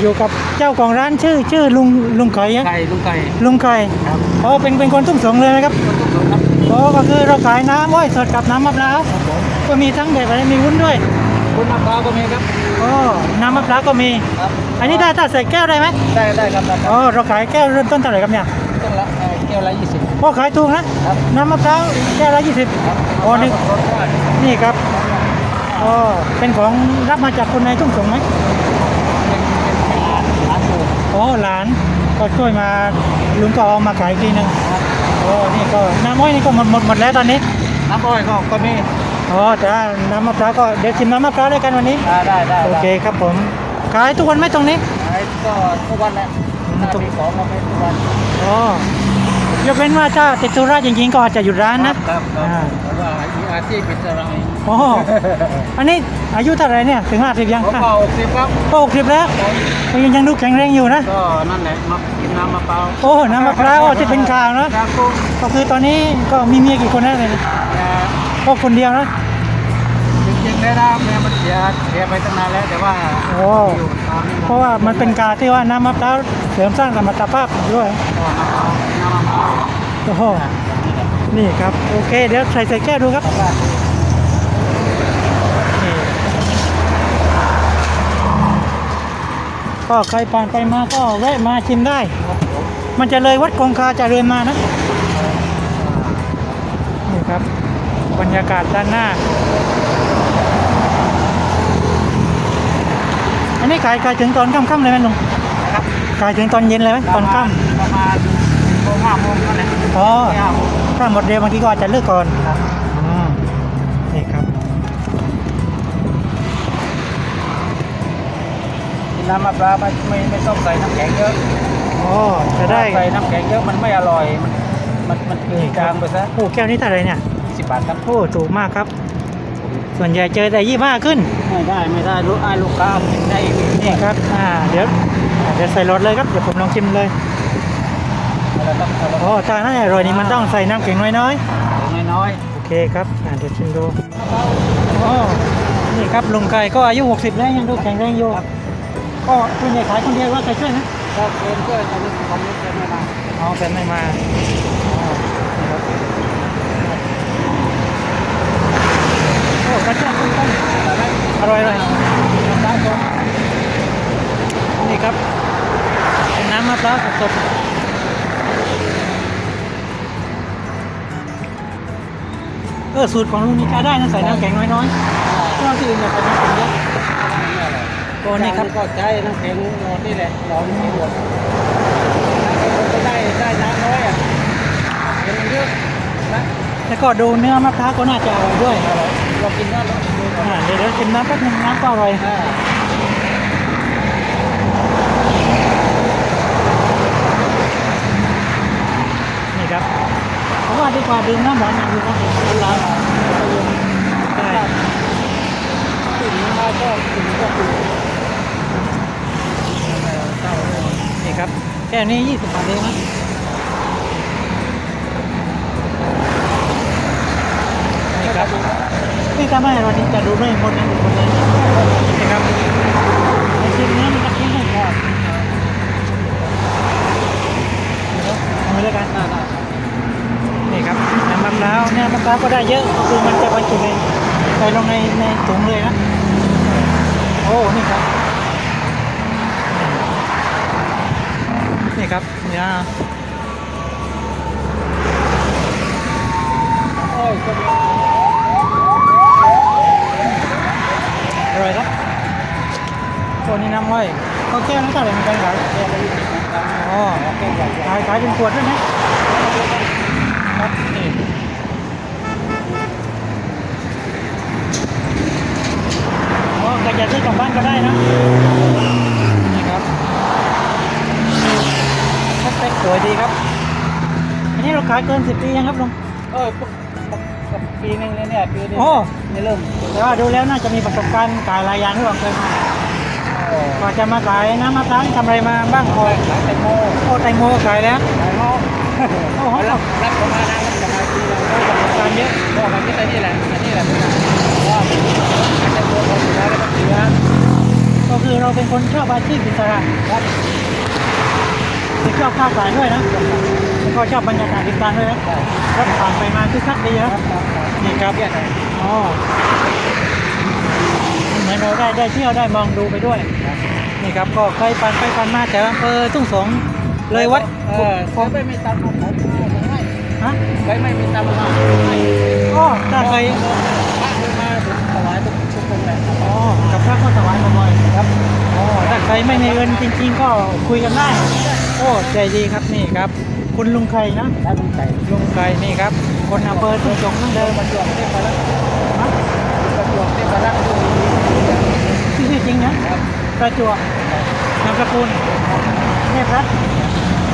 อยู่กับเจ้าของร้านชื่อชื่อลุงลุงไก่อะไก่ลุงไก่ลุงไก่ครับอ๋อเป็นเป็นคนทุ่งสงเลยนะครับคนทุกคนครับอ๋อก็คือเราขายน้ำอ้อยสดกับน้ำมะพร้าวครับผมก็มีทั้งแบบอะไรมีวุ้นด้วยคุณมะพร้าวก็มีครับอ๋อน้ำมะพร้าวก็มีครับอันนี้ได้ถ้าใส่แก้วได้ไหมได้ได้ครับได้คอ๋รับอเราขายแก้วเริ่มต้นเท่าไหร่ครับเนี่ยแก้วละเอ่อแก้วละยี่สิบพอขายถูกนะครับน้ำมะพร้าวแก้วละยี่สิบครับอ๋อนี่รสชาตินี่ครับอ๋อเป็นของรับมาจากคนในทุ่งสงไหม เป็นเป็นเป็นร้านร้านอยู่อ๋อหลานก็ช่วยมาลุงก็เอามาขายอีกทีหนึงครับโอ้นี่ก็น้ำอ้อยนี่ก็หมดหมดหมดแล้วตอนนี้น้ำอ้อยก็ก็มีอ๋อแต่ว่าน้ำมะพร้าวก็เดี๋ยวชิมน้ำมะพร้าวด้วยกันวันนี้ได้ได้ได้โอเคครับผมขายทุกวันไหมตรงนี้ขายก็ทุกวันแหละอืมถ้ามีของก็เป็นทุกวันอ๋อ ยกเว้นว่าถ้าติดธุระจริงๆก็อาจจะหยุดร้านนะ ครับครับอ่าเพราะว่ามีอาชีพเป็นอะไรโอ้อันนี้อายุเท่าไหรเนี่ยถึงห้าสิบยังผมก็หกสิบครับก็หกสิบแล้วก็ยังยังดูแข็งแรงอยู่นะ ก็นั่นแหละมากินน้ำมะพร้าวโอ้น้ำมะพร้าวที่เป็นข่าวนะ ครับผมก็คือตอนนี้ก็มีเมียกี่คนแล้วเนี่ยแต่ก็คนเดียวนะ จริงๆแล้วนะแม่มันเสียเสียไปตั้งนานแล้วแต่ว่าโอ้ อยู่ตอนนี้เพราะว่ามันเป็นกาที่ว่าน้ำมะพร้าวเสริมสร้างสมรรถภาพด้วย ก็มะพร้าวน้ำมะพร้าว โอ้โหนี่ครับโอเคเดี๋ยวใส่ใส่แก้วดูครับนี่ก็ใครผ่านไปมาก็แวะมาชิมได้ มันจะเลยวัดคงคาเจะเริญมานะนี่ครับ บรรยากาศด้านหน้า อันนี้ขายขายถึงตอนค่ำๆเลยไหมลุงนะครับขายถึงตอนเย็นเลยไหมตอนค่ำประมาณโม งห้าโมงนั่นแหละอ๋อห้าโมงถ้าหมดเร็วบางทีก็อาจจะเลิกก่อนครับอืมนี่ครับกินน้ำมะพร้าวไม่ไม่ไม่ต้องใส่น้ำแข็งเยอะอ๋อจะได้ใส่น้ำแข็งเยอะมันไม่อร่อย มันมันมันเกลือจางไปซะโอ้แก้วนี้เท่าไหรเนี่ยสิบบาทครับโอ้ถูกมากครับ ส่วนใหญ่เจอแต่ยี่ห้าขึ้น ไม่ได้ไม่ได้ลูกไอ้ลูกค้ากินได้อีกนี่ครับอ่าเดี๋ยวอ่าเดี๋ยวใส่รถเลยครับเดี๋ยวผมลองชิมเลยเราต้ องเอาโอ้ถ้าน่าอร่อยนี่มันต้องใส่น้ำแข็งน้อยน้อยน้อยๆโอเคครับอ่าเดี๋ยวชิมดูโอ้นี่ครับลุงไก่ก็อายุ 60 แล้วยังดูแข็งแรงอยู่ก็คุณใหญ่ขายคนเดียวว่าใครช่วยนะๆก็เกินก็จะรู้สึกความรู้สึกไม่นานอ๋อแฟนไม่มาอ๋อนี่ครับโอ้กระเทียมต้นๆอร่อยเลยนี่ครับเป็นน้ำมะพร้าวสดๆ เออสูตรของลุงนี่ใช้ได้นะใส่น้ำแข็งน้อยๆเพราะว่าที่อื่นเนี่ยใส่น้ำแข็งเยอะโอ้นี่ครับก็ใช้น้ำแข็งนอนนี่แหละร้อนที่หัวก็ได้ได้น้ำน้อยอะเห็นมันเยอะนะแล้วก็ดูเนื้อมะพร้าวก็น่าจะอร่อยด้วยเรากินน้ำเราดูก่อนอ่าเดี๋ยวเดี๋ยวชิมน้ำแป๊บนึงน้ำก็อร่อยอ่านี่ครับ ผมว่าดีกว่าดื่มน้ำหวานอย่างอื่นครับผมร้อนใช่ถึงมาก็ถึงก็ถึงนี่ครับแค่นี้20บาทเองนะนี่ครับนี่ถ้าไม่วันนี้จะดูไม่หมดนะดูหมดเลยนี่ครับไอชิมเนื้มันจะกินไม่พอเอาไปเลยกัน น่าน่า นี่ครับน้ำมะพร้ ค้าก็ได้เยอะก็คือมันจะบรรจุในใส่ลงในในถุงเลยนะ โอ้ นี่ครับ นี่ครับเนี่ยโอ้ยอร่อยครับตัวนี้น้ำอ้อยก็แก้วนั้นเท่าไหร่เหมือนกันครับอ๋อแค่ใหญ่ขายขายเป็นขวดด้วยไหมครับนี่อ๋อใครจะซื้อกลับบ้านก็ได้นะ นี่ครับ สเปคสวยดีครับ อันนี้เราขายเกินสิบปียังครับลุงเออปีนึงเนี่ยเนี่ยปีนึงโอ้นี่เริ่มแต่ว่าดูแล้วน่าจะมีประสบการณ์ขายหลายอย่างที่เราเคยมาก่อนจะมาขายน้ำมะพร้าวนี่ทำอะไรมาบ้างพอขายแตงโมโอ้แตงโมขายแล้วขายเงาะโอ้โหรับรับผมมานะรับมาทีละประสบการณ์เยอะก็มาที่นี่แหละอันนี้แหละว่าแตงโมของสุดท้ายแล้วก็เสียก็คือเราเป็นคนชอบอาชีพอิสระครับ คือชอบข้าวสารด้วยนะแล้วก็ชอบบรรยากาศริมทางด้วยนะใช่รถผ่านไปมาคึกคักดีครันะบครับครับนี่ครับเครียดเลยอ๋อเหมือนเราได้ได้เที่ยวได้มองดูไปด้วยครับนี่ครับก็เคยผ่านไปผ่านมาแต่อำเภอทุ่งสงเลยวัดเออผเคยมไม่มีตังค์มาขอมาให้ฮะเคยไม่มีตังค์มาให้อ๋อถ้าเคย ทุกทุกคนเลยอ๋อกับพระก็ถวายบ่อยๆครับอ๋อถ้าใครไม่มีเงินจริง ๆ ก็คุยกันได้โอ้ใจดีครับนี่ครับ คุณลุงใครนะถ้าลุงไก่ลุงใครนี่ครับ คนอำเภอทุ่งสงนั่นเดิมประจวบเทพรัตน์ฮะประจวบเทพรัตน์ดูดีชื่อจริงนะครับประจวบนามสกุลเทพรัตน์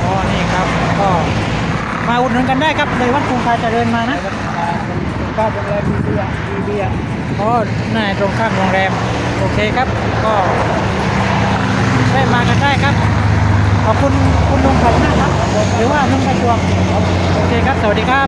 อ๋อนี่ครับก็มาอุดหนุนกันได้ครับเลยวัดคงคาเจะเดินมานะแล้วก็มาตรงข้าวโรงแรมมีเบียร์มีเบียร์ ก็น่าตรงข้ามโรงแรม โอเคครับ ก็ได้มากันได้ครับ ขอบคุณคุณลุงไข่มนะครับ หรือว่าลุงประจวบโอเคครับ สวัสดีครับ